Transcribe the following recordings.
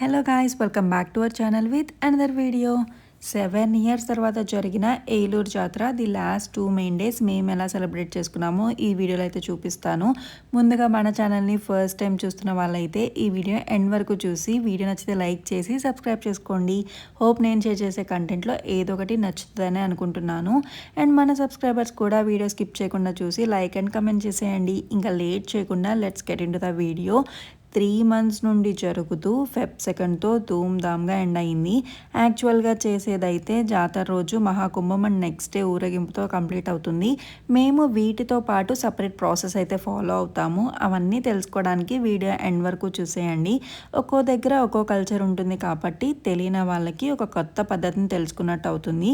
Hello guys welcome back to our channel with another video seven years తర్వాత జరిగిన ఏలూరు జాతర the last two main days మేము ఎలా celebrate చేసుకున్నామో ఈ వీడియోలో అయితే చూపిస్తాను. ముందుగా మన ఛానల్ని ఫస్ట్ టైం చూస్తున్న వాళ్ళైతే ఈ వీడియో ఎండ్ వరకు చూసి వీడియో నచ్చితే లైక్ చేసి సబ్స్క్రైబ్ చేసుకోండి. హోప్ నేను షేర్ చేసే కంటెంట్లో ఏదో ఒకటి నచ్చుతుందని అనుకుంటున్నాను. అండ్ మన సబ్స్క్రైబర్స్ కూడా వీడియో స్కిప్ చేయకుండా చూసి లైక్ అండ్ కమెంట్ చేసేయండి. ఇంకా లేట్ చేయకుండా let's get into the video three months నుండి జరుగుతూ ఫెబ్ సెకండ్తో ధూమ్ధామ్గా ఎండ్ అయింది. యాక్చువల్గా చేసేదైతే జాతర రోజు మహాకుంభం అండ్ నెక్స్ట్ డే ఊరేగింపుతో కంప్లీట్ అవుతుంది. మేము వీటితో పాటు సపరేట్ ప్రాసెస్ అయితే ఫాలో అవుతాము. అవన్నీ తెలుసుకోవడానికి వీడియో ఎండ్ వరకు చూసేయండి. ఒక్కో దగ్గర ఒక్కో కల్చర్ ఉంటుంది కాబట్టి తెలియని వాళ్ళకి ఒక కొత్త పద్ధతిని తెలుసుకున్నట్టు అవుతుంది.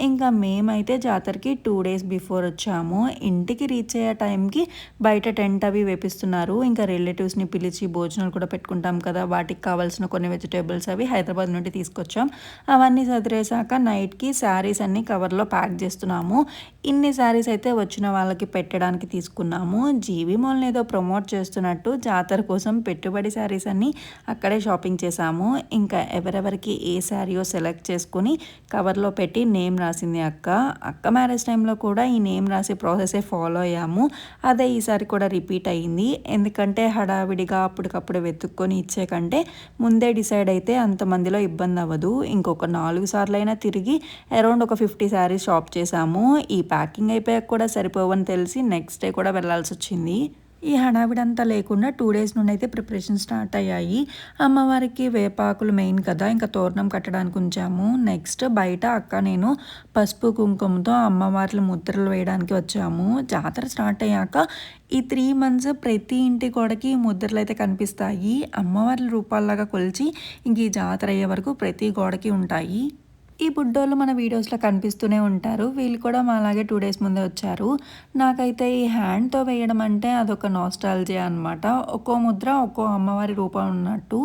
ఇంకా మేమైతే జాతరకి టూ డేస్ బిఫోర్ వచ్చాము. ఇంటికి రీచ్ అయ్యే టైంకి బయట టెంట్ అవి వేపిస్తున్నారు. ఇంకా రిలేటివ్స్ని పిలిచి భోజనాలు కూడా పెట్టుకుంటాం కదా. వాటికి కావాల్సిన కొన్ని వెజిటేబుల్స్ అవి హైదరాబాద్ నుండి తీసుకొచ్చాం. అవన్నీ చదివేశాక నైట్కి శారీస్ అన్ని కవర్లో ప్యాక్ చేస్తున్నాము. ఇన్ని శారీస్ అయితే వచ్చిన వాళ్ళకి పెట్టడానికి తీసుకున్నాము. జీవి మాల్ని ఏదో ప్రమోట్ చేస్తున్నట్టు జాతర కోసం పెట్టుబడి శారీస్ అన్ని అక్కడే షాపింగ్ చేశాము ఇంకా ఎవరెవరికి ఏ శారీయో సెలెక్ట్ చేసుకుని కవర్లో పెట్టి నేమ్ రాసింది అక్క. అక్క మ్యారేజ్ టైంలో కూడా ఈ నేమ్ రాసే ప్రాసెసే ఫాలో అయ్యాము. అదే ఈసారి కూడా రిపీట్ అయ్యింది ఎందుకంటే హడావిడిగా అప్పటికప్పుడు వెతుక్కొని ఇచ్చే కంటే ముందే డిసైడ్ అయితే అంతమందిలో ఇబ్బంది అవ్వదు. ఇంకొక నాలుగు సార్లు అయినా తిరిగి అరౌండ్ ఒక ఫిఫ్టీ శారీస్ షాప్ చేశాము. ఈ ప్యాకింగ్ అయిపోయాక కూడా సరిపోవని తెలిసి నెక్స్ట్ డే కూడా వెళ్ళాల్సి వచ్చింది. ఈ హడావిడంతా లేకుండా టూ డేస్ నుండి అయితే ప్రిపరేషన్ స్టార్ట్ అయ్యాయి. అమ్మవారికి వేపాకులు మెయిన్ కదా ఇంకా తోరణం కట్టడానికి ఉంచాము. నెక్స్ట్ బయట అక్క నేను పసుపు కుంకుమతో అమ్మవార్ల ముద్రలు వేయడానికి వచ్చాము. జాతర స్టార్ట్ అయ్యాక ఈ త్రీ మంత్స్ ప్రతి ఇంటి గోడకి ముద్రలు అయితే కనిపిస్తాయి. అమ్మవార్ల రూపాల్లాగా కొలిచి ఇంక ఈ జాతర అయ్యే వరకు ప్రతి గోడకి ఉంటాయి. ఈ బుడ్డోళ్ళు మన వీడియోస్లో కనిపిస్తూనే ఉంటారు. వీళ్ళు కూడా మా అలాగే టూ డేస్ ముందే వచ్చారు. నాకైతే ఈ హ్యాండ్తో వేయడం అంటే అదొక నాస్టాలజీ అనమాట ఒక్కో ముద్ర ఒక్కో అమ్మవారి రూపం ఉన్నట్టు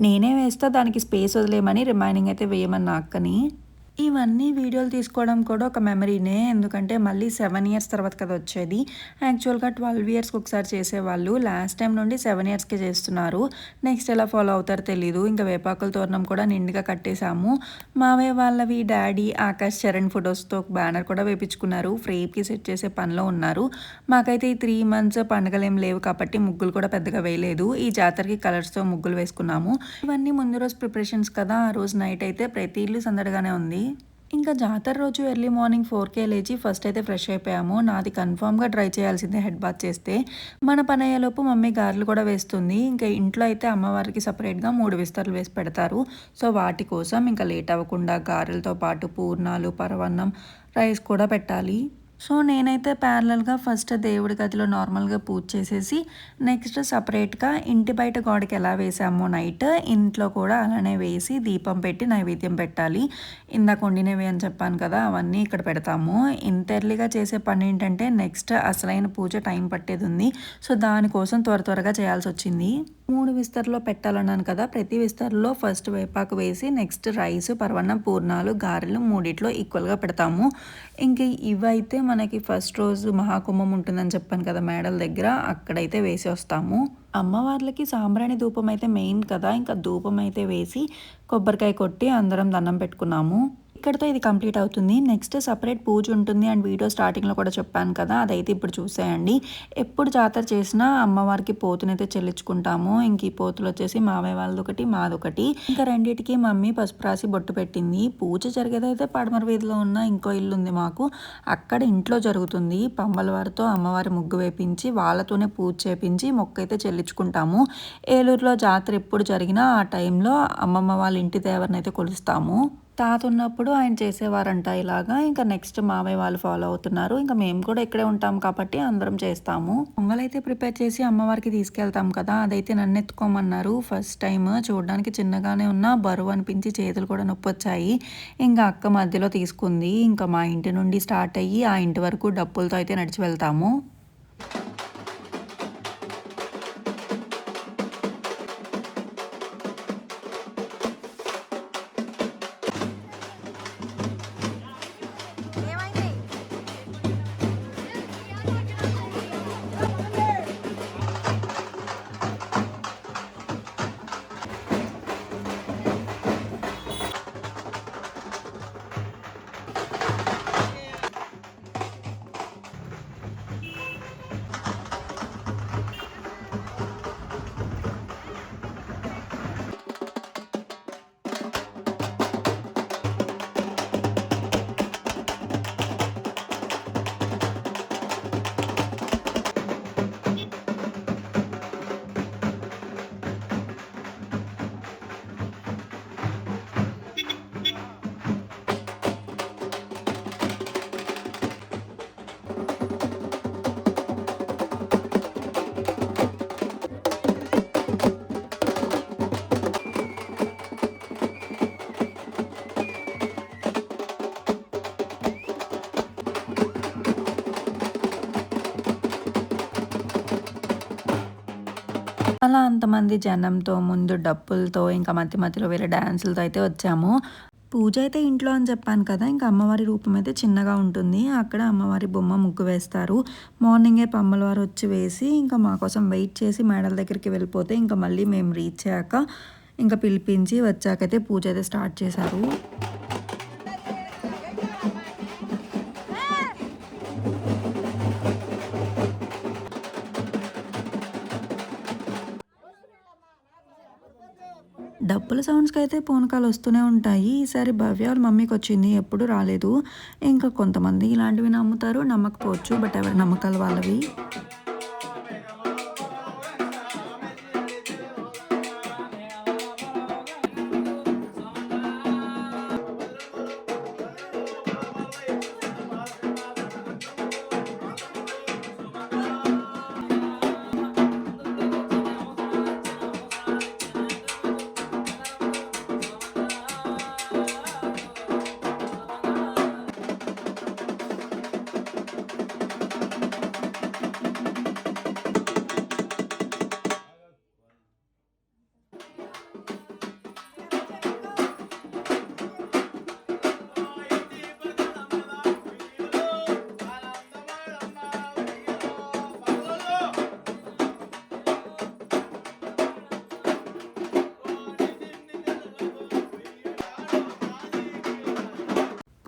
నేనే వేస్తా దానికి స్పేస్ వదిలేయమని రిమైనింగ్ అయితే వేయమని నాక్కని ఇవన్నీ వీడియోలు తీసుకోవడం కూడా ఒక మెమరీనే. ఎందుకంటే మళ్ళీ సెవెన్ ఇయర్స్ తర్వాత కదా వచ్చేది. యాక్చువల్గా ట్వెల్వ్ ఇయర్స్కి ఒకసారి చేసేవాళ్ళు. లాస్ట్ టైం నుండి సెవెన్ ఇయర్స్కి చేస్తున్నారు. నెక్స్ట్ ఎలా ఫాలో అవుతారో తెలీదు. ఇంకా వేపాకుల తోరణం కూడా నిండుగా కట్టేశాము. మావే వాళ్ళవి డాడీ ఆకాష్ చరణ్ ఫొటోస్తో ఒక బ్యానర్ కూడా వేపించుకున్నారు. ఫ్రేమ్కి సెట్ చేసే పనిలో ఉన్నారు. మాకైతే ఈ త్రీ మంత్స్ పండుగలు ఏం లేవు కాబట్టి ముగ్గులు కూడా పెద్దగా వేయలేదు. ఈ జాతరకి కలర్స్తో ముగ్గులు వేసుకున్నాము. ఇవన్నీ ముందు రోజు ప్రిపరేషన్స్ కదా. ఆ రోజు నైట్ అయితే ప్రతి ఇల్లు సందడిగానే ఉంది. ఇంకా జాతర రోజు ఎర్లీ మార్నింగ్ ఫోర్కే లేచి ఫస్ట్ అయితే ఫ్రెష్ అయిపోయాము. నాది కన్ఫామ్గా డ్రై చేయాల్సిందే హెడ్ బాత్ చేస్తే. మన పని అయ్యేలోపు మమ్మీ గారెలు కూడా వేస్తుంది. ఇంకా ఇంట్లో అయితే అమ్మవారికి సపరేట్గా మూడు విస్తరలు వేసి పెడతారు. సో వాటి కోసం ఇంకా లేట్ అవ్వకుండా గారెలతో పాటు పూర్ణాలు పరవన్నం రైస్ కూడా పెట్టాలి. సో నేనైతే ప్యారలల్గా ఫస్ట్ దేవుడి గదిలో నార్మల్గా పూజ చేసేసి నెక్స్ట్ సపరేట్గా ఇంటి బయట గోడకి ఎలా వేసామో నైట్ ఇంట్లో కూడా అలానే వేసి దీపం పెట్టి నైవేద్యం పెట్టాలి. ఇందాక వండినవి అని చెప్పాను కదా అవన్నీ ఇక్కడ పెడతాము. ఇంత ఎర్లీగా చేసే పని ఏంటంటే నెక్స్ట్ అసలైన పూజ టైం పట్టేది ఉంది. సో దానికోసం త్వర త్వరగా చేయాల్సి వచ్చింది. మూడు విస్తరలో పెట్టాలన్నాను కదా ప్రతి విస్తరలో ఫస్ట్ వేపాకు వేసి నెక్స్ట్ రైస్ పరవన్నం పూర్ణాలు గారెలు మూడిట్లో ఈక్వల్గా పెడతాము. ఇంక ఇవైతే మనకి ఫస్ట్ రోజు మహాకుంభం ఉంటుందని చెప్పాను కదా మేడల దగ్గర అక్కడైతే వేసి వస్తాము. అమ్మవార్లకి సాంబ్రాణి ధూపం అయితే మెయిన్ కదా ఇంకా ధూపం అయితే వేసి కొబ్బరికాయ కొట్టి అందరం దండం పెట్టుకున్నాము. ఇక్కడతో ఇది కంప్లీట్ అవుతుంది. నెక్స్ట్ సపరేట్ పూజ ఉంటుంది. అండ్ వీడియో స్టార్టింగ్లో కూడా చెప్పాను కదా అదైతే ఇప్పుడు చూసేయండి. ఎప్పుడు జాతర చేసినా అమ్మవారికి పోతునైతే చెల్లించుకుంటాము. ఇంక ఈ పోతులు వచ్చేసి మావయ్య వాళ్ళది ఒకటి మాదొకటి. ఇంకా రెండింటికి మమ్మీ పసుపు రాసి బొట్టు పెట్టింది. పూజ జరిగేదైతే పడమర వీధిలో ఉన్న ఇంకో ఇల్లు ఉంది మాకు. అక్కడ ఇంట్లో జరుగుతుంది. పంబల వారితో అమ్మవారి ముగ్గు వేపించి వాళ్ళతోనే పూజ చేపించి మొక్క అయితే చెల్లించుకుంటాము. ఏలూరులో జాతర ఎప్పుడు జరిగినా ఆ టైంలో అమ్మమ్మ వాళ్ళ ఇంటి దేవరిని అయితే కొలుస్తాము. తాత ఉన్నప్పుడు ఆయన చేసేవారంట ఇలాగా. ఇంకా నెక్స్ట్ మామయ్య వాళ్ళు ఫాలో అవుతున్నారు. ఇంకా మేము కూడా ఇక్కడే ఉంటాం కాబట్టి అందరం చేస్తాము. పొంగలైతే ప్రిపేర్ చేసి అమ్మవారికి తీసుకెళ్తాం కదా. అదైతే నన్ను ఎత్తుకోమన్నారు. ఫస్ట్ టైం చూడడానికి చిన్నగానే ఉన్న బరువు అనిపించి చేతులు కూడా నొప్పి వచ్చాయి ఇంకా అక్క మధ్యలో తీసుకుంది. ఇంకా మా ఇంటి నుండి స్టార్ట్ అయ్యి ఆ ఇంటి వరకు డప్పులతో అయితే నడిచి వెళ్తాము. అలా అంతమంది జనంతో ముందు డప్పులతో ఇంకా మధ్య మధ్యలో వేరే డ్యాన్సులతో అయితే వచ్చాము. పూజ అయితే ఇంట్లో అని చెప్పాను కదా ఇంకా అమ్మవారి రూపం అయితే చిన్నగా ఉంటుంది. అక్కడ అమ్మవారి బొమ్మ ముగ్గు వేస్తారు. మార్నింగే పమ్మల వారు వచ్చి వేసి ఇంకా మా కోసం వెయిట్ చేసి మేడల దగ్గరికి వెళ్ళిపోతే ఇంకా మళ్ళీ మేము రీచ్ అయ్యాక ఇంకా పిలిపించి వచ్చాకైతే పూజ అయితే స్టార్ట్ చేశారు. డప్పుల సౌండ్స్కి అయితే పూనకాలు వస్తూనే ఉంటాయి. ఈసారి భవ్య వాళ్ళ మమ్మీకి వచ్చింది ఎప్పుడు రాలేదు. ఇంకా కొంతమంది ఇలాంటివి నమ్ముతారు నమ్మకపోవచ్చు బట్ ఎవరి నమ్మకాలు వాళ్ళవి.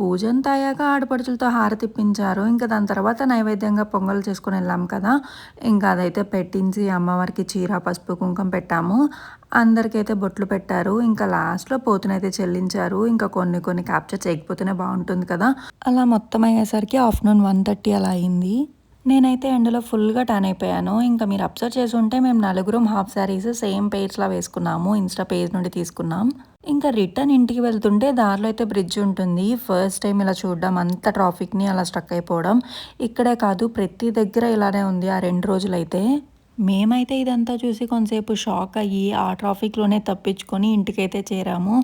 పూజ అంతా అయ్యాక ఆడపడుచులతో హారతిప్పించారు ఇంకా దాని తర్వాత నైవేద్యంగా పొంగలు చేసుకుని వెళ్ళాం కదా. ఇంకా అదైతే పెట్టించి అమ్మవారికి చీర పసుపు కుంకుమ పెట్టాము. అందరికైతే బొట్లు పెట్టారు. ఇంకా లాస్ట్లో పోతునైతే చెల్లించారు. ఇంకా కొన్ని కొన్ని క్యాప్చర్ చేయకపోతేనే బాగుంటుంది కదా. అలా మొత్తం అయ్యేసరికి ఆఫ్టర్నూన్ వన్ థర్టీ అలా అయింది. నేనైతే ఎండలో ఫుల్గా టర్న్ అయిపోయాను. ఇంకా మీరు అబ్జర్వ్ చేసి ఉంటే మేము నలుగురం హాఫ్ శారీస్ సేమ్ పేజ్లా వేసుకున్నాము. ఇన్స్టా పేజ్ నుండి తీసుకున్నాం. ఇంకా రిటర్న్ ఇంటికి వెళ్తుంటే దారిలో అయితే బ్రిడ్జ్ ఉంటుంది. ఫస్ట్ టైం ఇలా చూడడం అంత ట్రాఫిక్ని అలా స్ట్రక్ అయిపోవడం. ఇక్కడే కాదు ప్రతి దగ్గర ఇలానే ఉంది ఆ రెండు రోజులైతే. మేమైతే ఇదంతా చూసి కొంతసేపు షాక్ అయ్యి ఆ ట్రాఫిక్లోనే తప్పించుకొని ఇంటికైతే చేరాము.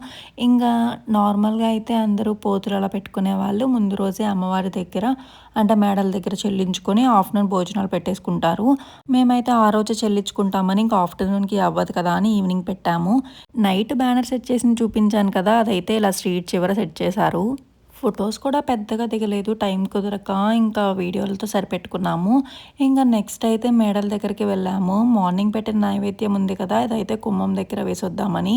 ఇంకా నార్మల్గా అయితే అందరూ పోతులు అలా పెట్టుకునే వాళ్ళు ముందు రోజే అమ్మవారి దగ్గర అంటే మేడల దగ్గర చెల్లించుకొని ఆఫ్టర్నూన్ భోజనాలు పెట్టేసుకుంటారు. మేమైతే ఆ రోజు చెల్లించుకుంటామని ఇంకా ఆఫ్టర్నూన్కి అవ్వదు కదా అని ఈవినింగ్ పెట్టాము. నైట్ బ్యానర్ సెట్ చేసి చూపించాను కదా అదైతే ఇలా స్ట్రీట్ చివర సెట్ చేశారు. ఫొటోస్ కూడా పెద్దగా దిగలేదు టైం కుదరక ఇంకా వీడియోలతో సరిపెట్టుకున్నాము. ఇంకా నెక్స్ట్ అయితే మేడల దగ్గరికి వెళ్ళాము. మార్నింగ్ పెట్టిన నైవేద్యం ఉంది కదా ఇదైతే కుంభం దగ్గర వేసొద్దామని.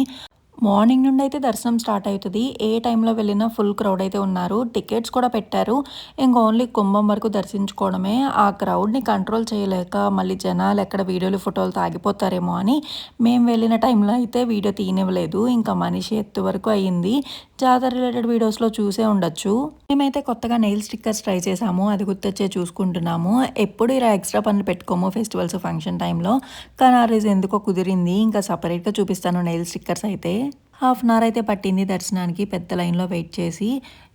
మార్నింగ్ నుండి అయితే దర్శనం స్టార్ట్ అవుతుంది. ఏ టైంలో వెళ్ళినా ఫుల్ క్రౌడ్ అయితే ఉన్నారు. టికెట్స్ కూడా పెట్టారు. ఇంకా ఓన్లీ కుంభం వరకు దర్శించుకోవడమే. ఆ క్రౌడ్ని కంట్రోల్ చేయలేక మళ్ళీ జనాలు ఎక్కడ వీడియోలు ఫోటోలు తాగిపోతారేమో అని మేము వెళ్ళిన టైంలో అయితే వీడియో తీయనివ్వలేదు. ఇంకా మనిషి ఎత్తు వరకు అయ్యింది. జాతర రిలేటెడ్ వీడియోస్లో చూసే ఉండొచ్చు. మేమైతే కొత్తగా నెయిల్ స్టిక్కర్స్ ట్రై చేసాము. అది గుర్తొచ్చే చూసుకుంటున్నాము. ఎప్పుడు ఇలా ఎక్స్ట్రా పనులు పెట్టుకోము ఫెస్టివల్స్ ఫంక్షన్ టైంలో కానీ ఆ రోజు ఎందుకో కుదిరింది. ఇంకా సపరేట్గా చూపిస్తాను నెయిల్ స్టిక్కర్స్ అయితే. హాఫ్ అన్ అవర్ అయితే పట్టింది దర్శనానికి పెద్ద లైన్లో వెయిట్ చేసి.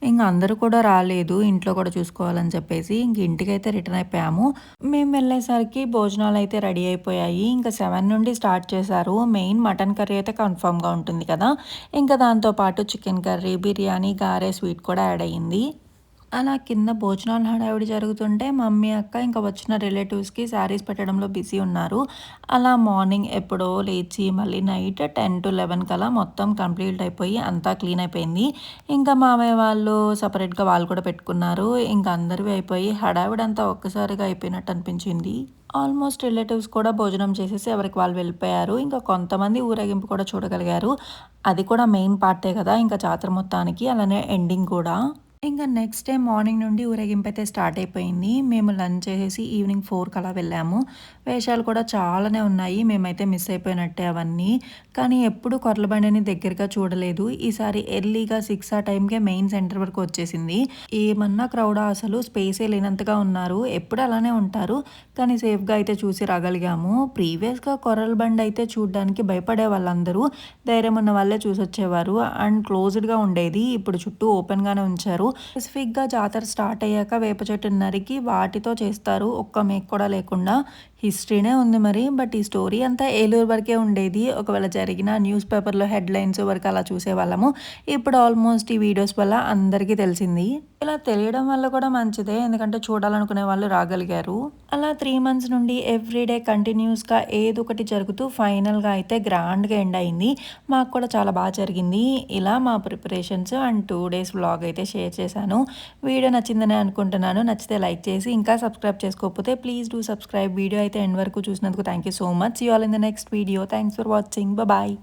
ఇంకా అందరూ కూడా రాలేదు ఇంట్లో కూడా చూసుకోవాలని చెప్పేసి. ఇంక ఇంటికి అయితే రిటర్న్ అయిపోయాము. మేము వెళ్ళేసరికి భోజనాలు అయితే రెడీ అయిపోయాయి. ఇంకా సెవెన్ నుండి స్టార్ట్ చేశారు. మెయిన్ మటన్ కర్రీ అయితే కన్ఫామ్గా ఉంటుంది కదా. ఇంకా దాంతోపాటు చికెన్ కర్రీ బిర్యానీ గారే స్వీట్ కూడా యాడ్ అయ్యింది. అలా కింద భోజనాలు హడావిడి జరుగుతుంటే మమ్మీ అక్క ఇంకా వచ్చిన రిలేటివ్స్కి శారీస్ పెట్టడంలో బిజీ ఉన్నారు. అలా మార్నింగ్ ఎప్పుడో లేచి మళ్ళీ నైట్ టెన్ టు లెవెన్ కలా మొత్తం కంప్లీట్ అయిపోయి అంతా క్లీన్ అయిపోయింది. ఇంకా మామయ్య వాళ్ళు సపరేట్గా వాళ్ళు కూడా పెట్టుకున్నారు. ఇంకా అందరివి అయిపోయి హడావిడి అంతా ఒక్కసారిగా అయిపోయినట్టు అనిపించింది. ఆల్మోస్ట్ రిలేటివ్స్ కూడా భోజనం చేసేసి ఎవరికి వాళ్ళు వెళ్ళిపోయారు. ఇంకా కొంతమంది ఊరేగింపు కూడా చూడగలిగారు. అది కూడా మెయిన్ పార్టే కదా ఇంకా జాతర మొత్తానికి అలానే ఎండింగ్ కూడా. ఇంకా నెక్స్ట్ డే మార్నింగ్ నుండి ఊరేగింపు అయితే స్టార్ట్ అయిపోయింది. మేము లంచ్ చేసేసి ఈవినింగ్ ఫోర్కి అలా వెళ్ళాము. వేషాలు కూడా చాలానే ఉన్నాయి. మేమైతే మిస్ అయిపోయినట్టే అవన్నీ. కానీ ఎప్పుడు కొర్లబండిని దగ్గరగా చూడలేదు. ఈసారి ఎర్లీగా సిక్స్ ఆ టైంకే మెయిన్ సెంటర్ వరకు వచ్చేసింది. ఏమన్నా క్రౌడ్ అసలు స్పేసే లేనంతగా ఉన్నారు. ఎప్పుడు అలానే ఉంటారు. కానీ సేఫ్గా అయితే చూసి రాగలిగాము. ప్రీవియస్గా కొర్రల బండి అయితే చూడడానికి భయపడే వాళ్ళందరూ ధైర్యం ఉన్న వాళ్ళే చూసి వచ్చేవారు అండ్ క్లోజ్డ్గా ఉండేది. ఇప్పుడు చుట్టూ ఓపెన్గానే ఉంచారు. స్పెసిఫిక్గా జాతర స్టార్ట్ అయ్యాక వేప చెట్టు నరికి వాటితో చేస్తారు. ఒక్క మేక్ కూడా లేకుండా హిస్టరీనే ఉంది మరి బట్ ఈ స్టోరీ అంతా ఏలూరు వరకే ఉండేది. ఒకవేళ జరిగిన న్యూస్ పేపర్లో హెడ్లైన్స్ వరకు అలా చూసేవాళ్ళము. ఇప్పుడు ఆల్మోస్ట్ ఈ వీడియోస్ వల్ల అందరికీ తెలిసింది. ఇలా తెలియడం వల్ల కూడా మంచిదే ఎందుకంటే చూడాలనుకునే వాళ్ళు రాగలిగారు. అలా త్రీ మంత్స్ నుండి ఎవ్రీడే కంటిన్యూస్గా ఏదో ఒకటి జరుగుతూ ఫైనల్గా అయితే గ్రాండ్గా ఎండ్ అయింది. మాకు కూడా చాలా బాగా జరిగింది. ఇలా మా preparations and two days vlog అయితే షేర్ చేశాను. వీడియో నచ్చిందని అనుకుంటున్నాను. నచ్చితే లైక్ చేసి ఇంకా సబ్స్క్రైబ్ చేసుకోకపోతే ప్లీజ్ డూ సబ్స్క్రైబ్ వీడియో అయితే అయితే ఎండ్ వరకు చూసినందుకు thank you so much you all in the next video thanks for watching bye